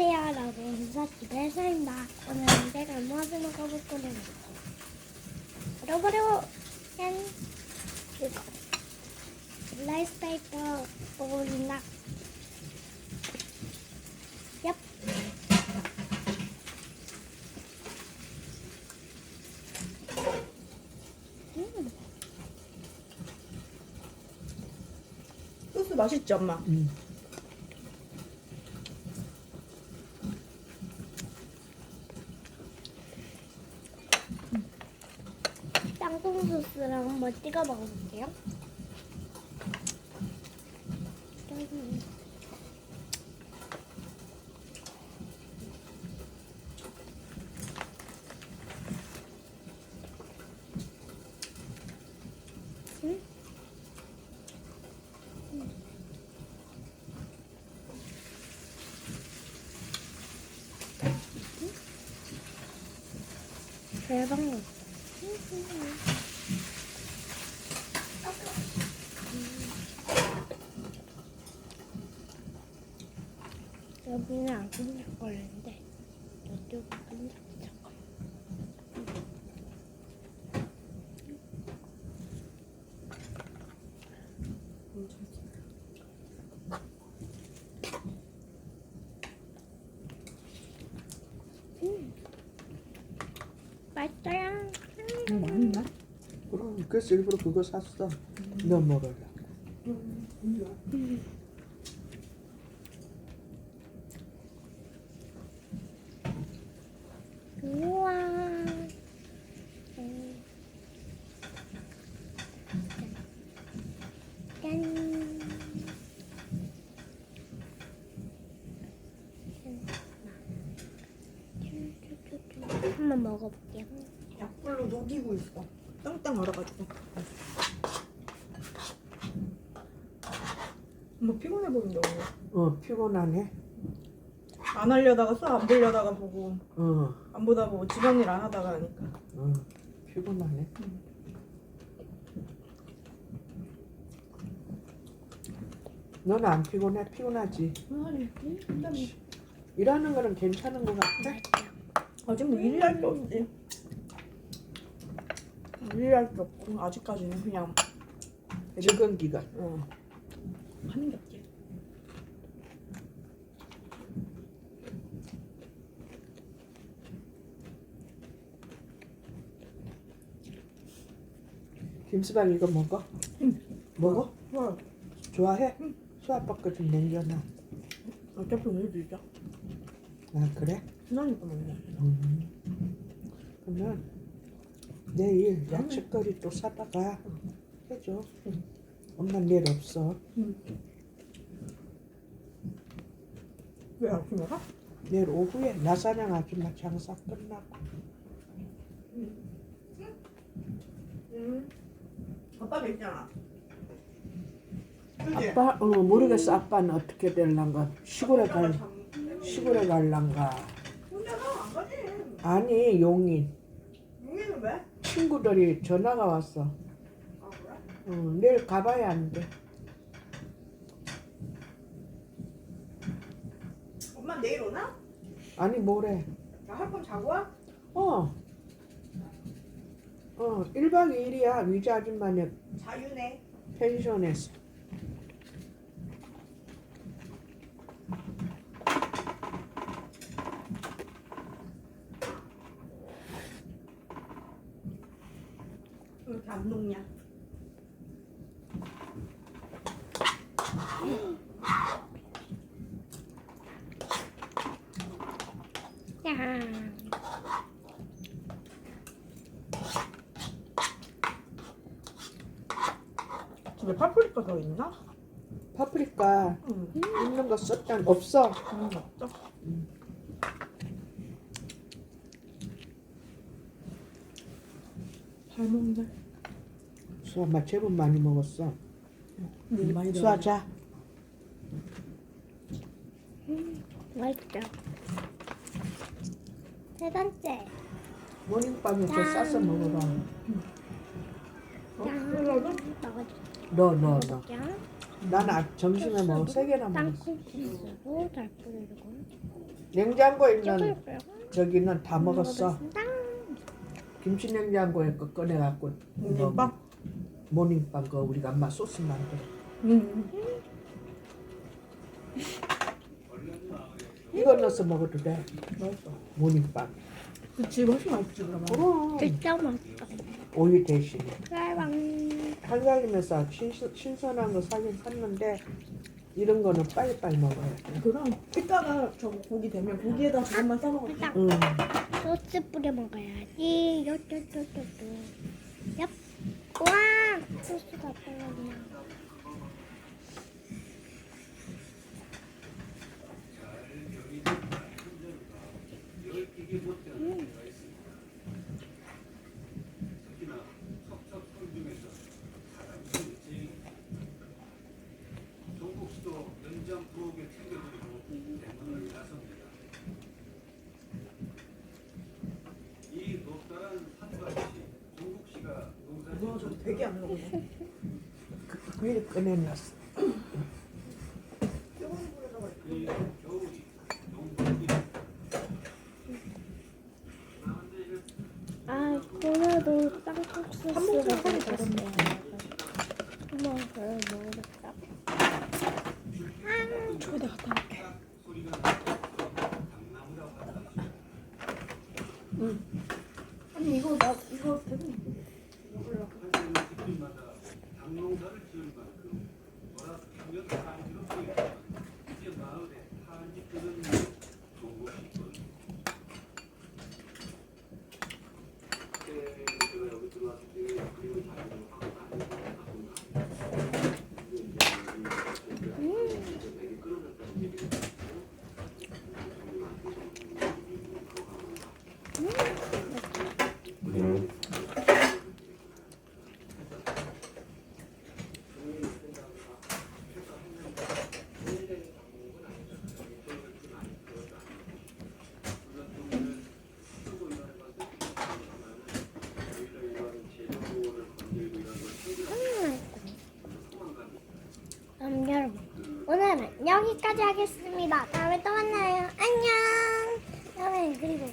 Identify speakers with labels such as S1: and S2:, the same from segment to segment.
S1: 안녕하세요. 여러분 인사집의 회사입니다. 오늘은 제가 무엇을 먹어볼 거냐면 바로바로 짠. 이거. 라이스 페이퍼 보글락 얍. 음,
S2: 소스 맛있지 엄마?
S3: 음.
S1: 땅콩 소스랑 한번 찍어 먹어볼게요 짠. 음? 대박 났 여기는 안 끈적거리는데 이쪽은 끈적끈적거려. 음. 맛있어요.
S3: 음, 맛있나? 그럼 그래서 일부러 그거 샀어. 너 먹으려고.
S1: 우와. 음. 짠. 짠. 한번 먹어볼게요.
S2: 약불로 녹이고 있어. 땅땅 얼어가지고. 엄마 피곤해 보인다 오늘.
S3: 어 피곤하네.
S2: 안 하려다가 수업 안 보려다가 보고
S3: 어,
S2: 안 보다 보고 집안일 안 하다가 하니까.
S3: 어 피곤하네. 너는 안 피곤해? 피곤하지. 일하는 거는 괜찮은 것 같아.
S2: 아직 뭐 일할 게 없지. 일할 게 없고 아직까지는 그냥
S3: 적응 기간.
S2: 어. 하는 게 없지.
S3: 김수박 이거 먹어? 먹어?
S2: 와,
S3: 좋아해? 수아빠 거 좀 남겨놔.
S2: 어차피 오늘 주자.
S3: 아 그래?
S2: 신나니까 먹네.
S3: 음. 그러면 내일 야채거리 또 사다가 해줘. 엄마 내일 없어.
S2: 왜 아침에 가?
S3: 내일 오후에 나사냥 아줌마 장사 끝나고.
S2: 응. 아빠 뵙잖아.
S3: 아빠 어 모르겠어. 아빠는 어떻게 될란가. 시골에 갈 시골에 갈란가. 아니 용인
S2: 용이는 왜?
S3: 친구들이 전화가 왔어.
S2: 아 그래?
S3: 어, 내일 가봐야 안 돼.
S2: 엄마 내일 오나?
S3: 아니 뭐래?
S2: 나할건 자고 와?
S3: 어. 어, 1박 2일이야. 위자 아줌마네
S2: 자유네.
S3: 펜션에서.
S2: 왜 이렇게 안 녹냐?
S1: 짠.
S2: 집에 파프리카 더 있나?
S3: 파프리카
S2: 응.
S3: 있는 거 썼단 없어.
S2: 그런 거 없죠? 잘 먹네.
S3: 수아 마 제법 많이 먹었어.
S2: 일 많이
S3: 수아 자.
S1: 맛있죠? 세 번째.
S3: 저
S1: 짠.
S3: 싸서 먹어봐.
S1: 짠.
S2: 그래도?
S1: 먹어주세요.
S3: 너, 너, 너.
S1: 짠.
S3: 난 아, 점심에 먹어 세 개나 먹었어.
S1: 땅콩.
S3: 냉장고에 있는. 저기는 다 먹었어.
S4: 먹었습니다.
S3: 김치 냉장고에 거 꺼내갖고
S2: 모닝밥?
S3: 모닝빵 거 우리가 엄마 소스 만들어.
S2: 응.
S3: 이거 넣어서 먹어도 돼.
S2: 맛있어.
S3: 모닝빵.
S2: 그치, 훨씬 맛있지, 그러면.
S3: 그럼
S4: 진짜 맛있다.
S3: 오이 대신에.
S4: 쌀방.
S3: 한 살림에서 신선, 신선한 거 사긴 샀는데 이런 거는 빨리빨리 먹어야 돼.
S2: 그럼 이따가 저 고기 되면 고기에다 저것만 싸먹어.
S4: 일단
S3: 응.
S4: 소스 뿌려 먹어야지. 요요요요요. 얍. 와, 소스가 떨어지네.
S2: 와, 저 되게 안 먹어.
S3: 위에 꺼내놨어.
S4: 아, 오늘도 땅콩 소스가
S2: 먹으면 살이
S4: 들어갔어요. 한번 더 먹어볼까?
S2: 저기다 갖다 놓을게. 응. 아니 이거 나 이거 되게
S4: 그럼 여기까지 하겠습니다. 다음에 또 만나요. 안녕. 다음엔 그리고 어?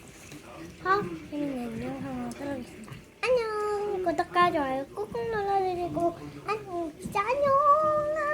S4: 더 재밌는 영상으로 돌아오겠습니다. 안녕. 구독과 좋아요 꾹꾹 눌러드리고 안녕. 진짜 안녕.